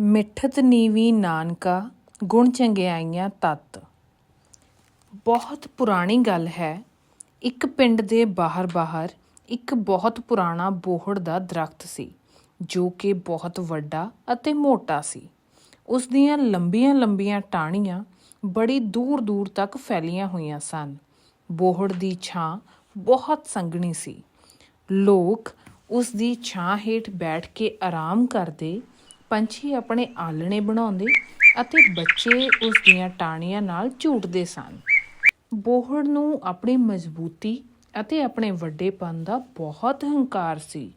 ਮਿੱਠਤ ਨੀਵੀਂ ਨਾਨਕਾ, ਗੁਣ ਚੰਗਿਆਈਆਂ ਤਤ। ਬਹੁਤ ਪੁਰਾਣੀ ਗੱਲ ਹੈ, ਇੱਕ ਪਿੰਡ ਦੇ ਬਾਹਰ-ਬਾਹਰ ਇੱਕ ਬਹੁਤ ਪੁਰਾਣਾ ਬੋਹੜ ਦਾ ਦਰਖਤ ਸੀ, ਜੋ ਕਿ ਬਹੁਤ ਵੱਡਾ ਅਤੇ ਮੋਟਾ ਸੀ। ਉਸ ਦੀਆਂ ਲੰਬੀਆਂ-ਲੰਬੀਆਂ ਟਾਹਣੀਆਂ ਬੜੀ ਦੂਰ-ਦੂਰ ਤੱਕ ਫੈਲੀਆਂ ਹੋਈਆਂ ਸਨ। ਬੋਹੜ ਦੀ ਛਾਂ ਬਹੁਤ ਸੰਘਣੀ ਸੀ। ਲੋਕ ਉਸ ਦੀ ਛਾਂ ਹੇਠ ਬੈਠ ਕੇ ਆਰਾਮ ਕਰਦੇ ਪੰਛੀ ਆਪਣੇ ਆਲਣੇ ਬਣਾਉਂਦੇ ਅਤੇ ਬੱਚੇ ਉਸ ਦੀਆਂ ਟਾਹਣੀਆਂ ਨਾਲ ਝੂਟਦੇ ਸਨ। ਬੋਹੜ ਨੂੰ ਆਪਣੀ ਮਜ਼ਬੂਤੀ ਅਤੇ ਆਪਣੇ ਵੱਡੇਪਨ ਦਾ ਬਹੁਤ ਹੰਕਾਰ ਸੀ।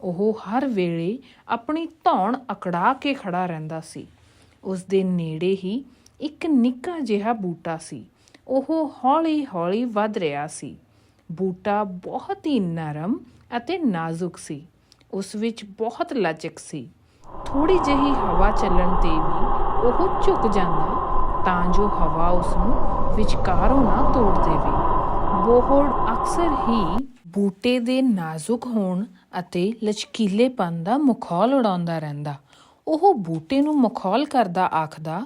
ਉਹ ਹਰ ਵੇਲੇ ਆਪਣੀ ਧੌਣ ਅਕੜਾ ਕੇ ਖੜਾ ਰਹਿੰਦਾ ਸੀ। ਉਸ ਦੇ ਨੇੜੇ ਹੀ ਇੱਕ ਨਿੱਕਾ ਜਿਹਾ ਬੂਟਾ ਸੀ। ਉਹ ਹੌਲੀ-ਹੌਲੀ ਵੱਧ ਰਿਹਾ ਸੀ। ਬੂਟਾ ਬਹੁਤ ਹੀ ਨਰਮ ਅਤੇ ਨਾਜ਼ੁਕ ਸੀ। ਉਸ ਵਿੱਚ ਬਹੁਤ ਲਚਕ ਸੀ। ਥੋੜੀ ਜਿਹੀ ਹਵਾ ਚੱਲਣ ਤੇ ਵੀ ਉਹ ਝੁਕ ਜਾਂਦਾ, ਤਾਂ ਜੋ ਹਵਾ ਉਸ ਨੂੰ ਵਿਚਕਾਰੋਂ ਨਾ ਤੋੜ ਦੇਵੇ। ਬੋਹੜ ਅਕਸਰ ਹੀ ਬੂਟੇ ਦੇ ਨਾਜ਼ੁਕ ਹੋਣ ਅਤੇ ਲਚਕੀਲੇਪਨ ਦਾ ਮਖੌਲ ਉਡਾਉਂਦਾ ਰਹਿੰਦਾ। ਉਹ ਬੂਟੇ ਨੂੰ ਮਖੌਲ ਕਰਦਾ ਆਖਦਾ,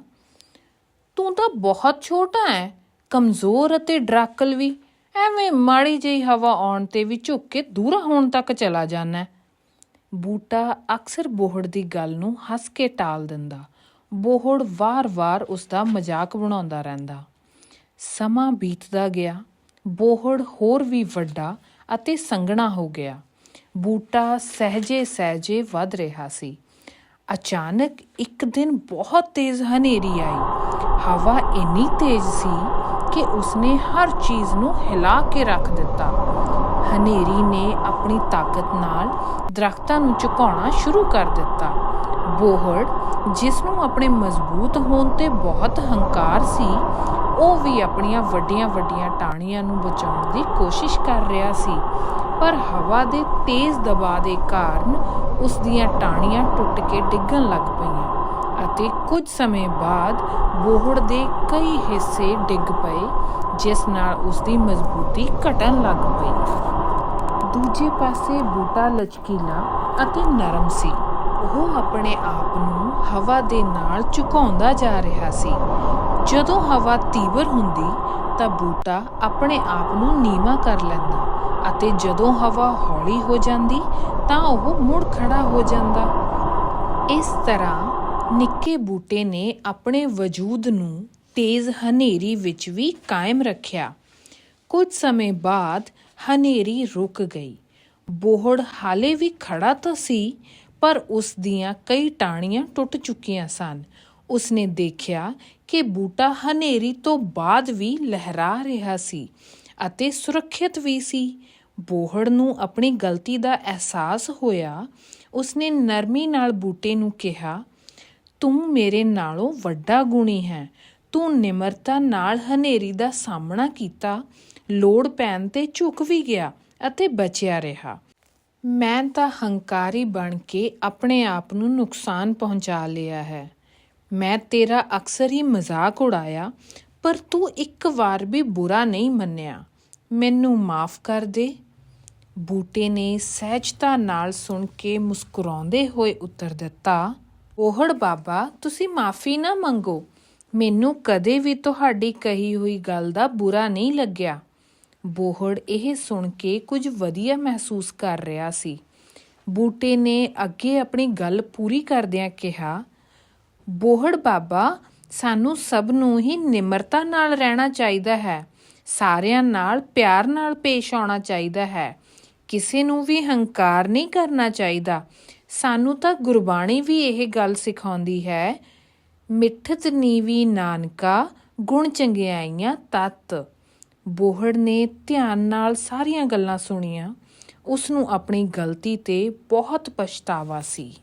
ਤੂੰ ਤਾਂ ਬਹੁਤ ਛੋਟਾ ਹੈ ਕਮਜ਼ੋਰ ਅਤੇ ਡਰਾਕਲ ਵੀ। ਐਵੇਂ ਮਾੜੀ ਜਿਹੀ ਹਵਾ ਆਉਣ ਤੇ ਵੀ ਝੁੱਕ ਕੇ ਦੂਰ ਹੋਣ ਤੱਕ ਚਲਾ ਜਾਂਦਾ ਬੂਟਾ ਅਕਸਰ ਬੋਹੜ ਦੀ ਗੱਲ ਨੂੰ ਹੱਸ ਕੇ ਟਾਲ ਦਿੰਦਾ। ਬੋਹੜ ਵਾਰ-ਵਾਰ ਉਸ ਦਾ ਮਜ਼ਾਕ ਬਣਾਉਂਦਾ ਰਹਿੰਦਾ। ਸਮਾਂ ਬੀਤਦਾ ਗਿਆ। ਬੋਹੜ ਹੋਰ ਵੀ ਵੱਡਾ ਅਤੇ ਸੰਘਣਾ ਹੋ ਗਿਆ। ਬੂਟਾ ਸਹਜੇ-ਸਹਜੇ ਵੱਧ ਰਿਹਾ ਸੀ। ਅਚਾਨਕ ਇੱਕ ਦਿਨ ਬਹੁਤ ਤੇਜ਼ ਹਨੇਰੀ ਆਈ। ਹਵਾ ਇੰਨੀ ਤੇਜ਼ ਸੀ ਕਿ ਉਸਨੇ ਹਰ ਚੀਜ਼ ਨੂੰ ਹਿਲਾ ਕੇ ਰੱਖ ਦਿੱਤਾ। ਹਨੇਰੀ ਨੇ ਆਪਣੀ ਤਾਕਤ ਨਾਲ ਦਰਖਤਾਂ ਨੂੰ ਝੁਕਾਉਣਾ ਸ਼ੁਰੂ ਕਰ ਦਿੱਤਾ। ਬੋਹੜ, ਜਿਸ ਨੂੰ ਆਪਣੇ ਮਜ਼ਬੂਤ ਹੋਣ ਤੇ ਬਹੁਤ ਹੰਕਾਰ ਸੀ, ਉਹ ਵੀ ਆਪਣੀਆਂ ਵੱਡੀਆਂ-ਵੱਡੀਆਂ ਟਾਹਣੀਆਂ ਨੂੰ ਬਚਾਉਣ ਦੀ ਕੋਸ਼ਿਸ਼ ਕਰ ਰਿਹਾ ਸੀ। ਪਰ ਹਵਾ ਦੇ ਤੇਜ਼ ਦਬਾਅ ਦੇ ਕਾਰਨ ਉਸ ਦੀਆਂ ਟਾਹਣੀਆਂ ਟੁੱਟ ਕੇ ਡਿੱਗਣ ਲੱਗ ਪਈਆਂ ਅਤੇ ਕੁਝ ਸਮੇਂ ਬਾਅਦ ਬੋਹੜ ਦੇ ਕਈ ਹਿੱਸੇ ਡਿੱਗ ਪਏ, ਜਿਸ ਨਾਲ ਉਸ ਦੀ ਮਜ਼ਬੂਤੀ ਘਟਣ ਲੱਗ ਪਈ। ਦੂਜੇ ਪਾਸੇ ਬੂਟਾ ਲਚਕੀਲਾ ਅਤੇ ਨਰਮ ਸੀ। ਉਹ ਆਪਣੇ ਆਪ ਨੂੰ ਹਵਾ ਦੇ ਨਾਲ ਝੁਕਾਉਂਦਾ ਜਾ ਰਿਹਾ ਸੀ। ਜਦੋਂ ਹਵਾ ਤੀਬਰ ਹੁੰਦੀ, ਤਾਂ ਬੂਟਾ ਆਪਣੇ ਆਪ ਨੂੰ ਨੀਵਾਂ ਕਰ ਲੈਂਦਾ ਅਤੇ ਜਦੋਂ ਹਵਾ ਹੌਲੀ ਹੋ ਜਾਂਦੀ, ਤਾਂ ਉਹ ਮੁੜ ਖੜਾ ਹੋ ਜਾਂਦਾ। ਇਸ ਤਰ੍ਹਾਂ ਨਿੱਕੇ ਬੂਟੇ ਨੇ ਆਪਣੇ ਵਜੂਦ ਨੂੰ ਤੇਜ਼ ਹਨੇਰੀ ਵਿੱਚ ਵੀ ਕਾਇਮ ਰੱਖਿਆ। ਕੁਝ ਸਮੇਂ ਬਾਅਦ ਹਨੇਰੀ ਰੁਕ ਗਈ। ਬੋਹੜ ਹਾਲੇ ਵੀ ਖੜਾ ਤਾਂ ਸੀ, ਪਰ ਉਸ ਦੀਆਂ ਕਈ ਟਾਹਣੀਆਂ ਟੁੱਟ ਚੁੱਕੀਆਂ ਸਨ। ਉਸਨੇ ਦੇਖਿਆ ਕਿ ਬੂਟਾ ਹਨੇਰੀ ਤੋਂ ਬਾਅਦ ਵੀ ਲਹਿਰਾ ਰਿਹਾ ਸੀ ਅਤੇ ਸੁਰੱਖਿਅਤ ਵੀ ਸੀ। ਬੋਹੜ ਨੂੰ ਆਪਣੀ ਗਲਤੀ ਦਾ ਅਹਿਸਾਸ ਹੋਇਆ। ਉਸਨੇ ਨਰਮੀ ਨਾਲ ਬੂਟੇ ਨੂੰ ਕਿਹਾ, ਤੂੰ ਮੇਰੇ ਨਾਲੋਂ ਵੱਡਾ ਗੁਣੀ ਹੈ। ਤੂੰ ਨਿਮਰਤਾ ਨਾਲ ਹਨੇਰੀ ਦਾ ਸਾਹਮਣਾ ਕੀਤਾ। ਲੋੜ ਪੈਣ ਤੇ ਝੁਕ ਵੀ ਗਿਆ ਅਤੇ ਬਚਿਆ ਰਿਹਾ। ਮੈਂ ਤਾਂ ਹੰਕਾਰੀ ਬਣ ਕੇ ਆਪਣੇ ਆਪ ਨੂੰ ਨੁਕਸਾਨ ਪਹੁੰਚਾ ਲਿਆ ਹੈ। ਮੈਂ ਤੇਰਾ ਅਕਸਰ ਹੀ ਮਜ਼ਾਕ ਉਡਾਇਆ, ਪਰ ਤੂੰ ਇੱਕ ਵਾਰ ਵੀ ਬੁਰਾ ਨਹੀਂ ਮੰਨਿਆ। ਮੈਨੂੰ ਮਾਫ ਕਰ ਦੇ। ਬੂਟੇ ਨੇ ਸਹਿਜਤਾ ਨਾਲ ਸੁਣ ਕੇ ਮੁਸਕਰਾਉਂਦੇ ਹੋਏ ਉੱਤਰ ਦਿੱਤਾ, ਓਹੜ ਬਾਬਾ, ਤੁਸੀਂ ਮਾਫੀ ਨਾ ਮੰਗੋ। ਮੈਨੂੰ ਕਦੇ ਵੀ ਤੁਹਾਡੀ ਕਹੀ ਹੋਈ ਗੱਲ ਦਾ ਬੁਰਾ ਨਹੀਂ ਲੱਗਿਆ। ਬੋਹੜ ਇਹ ਸੁਣ ਕੇ ਕੁਝ ਵਧੀਆ ਮਹਿਸੂਸ ਕਰ ਰਿਹਾ ਸੀ। ਬੂਟੇ ਨੇ ਅੱਗੇ ਆਪਣੀ ਗੱਲ ਪੂਰੀ ਕਰਦਿਆਂ ਕਿਹਾ, ਬੋਹੜ ਬਾਬਾ, ਸਾਨੂੰ ਸਭ ਨੂੰ ਹੀ ਨਿਮਰਤਾ ਨਾਲ ਰਹਿਣਾ ਚਾਹੀਦਾ ਹੈ। ਸਾਰਿਆਂ ਨਾਲ ਪਿਆਰ ਨਾਲ ਪੇਸ਼ ਆਉਣਾ ਚਾਹੀਦਾ ਹੈ। ਕਿਸੇ ਨੂੰ ਵੀ ਹੰਕਾਰ ਨਹੀਂ ਕਰਨਾ ਚਾਹੀਦਾ। ਸਾਨੂੰ ਤਾਂ ਗੁਰਬਾਣੀ ਵੀ ਇਹ ਗੱਲ ਸਿਖਾਉਂਦੀ ਹੈ, ਮਿੱਠਤ ਨੀਵੀ ਨਾਨਕਾ, ਗੁਣ ਚੰਗਿਆਈਆਂ ਤਤ। ਬੋਹੜ ਨੇ ਧਿਆਨ ਨਾਲ ਸਾਰੀਆਂ ਗੱਲਾਂ ਸੁਣੀਆਂ ਉਸ ਨੂੰ ਆਪਣੀ ਗਲਤੀ ਤੇ ਬਹੁਤ ਪਛਤਾਵਾ ਸੀ।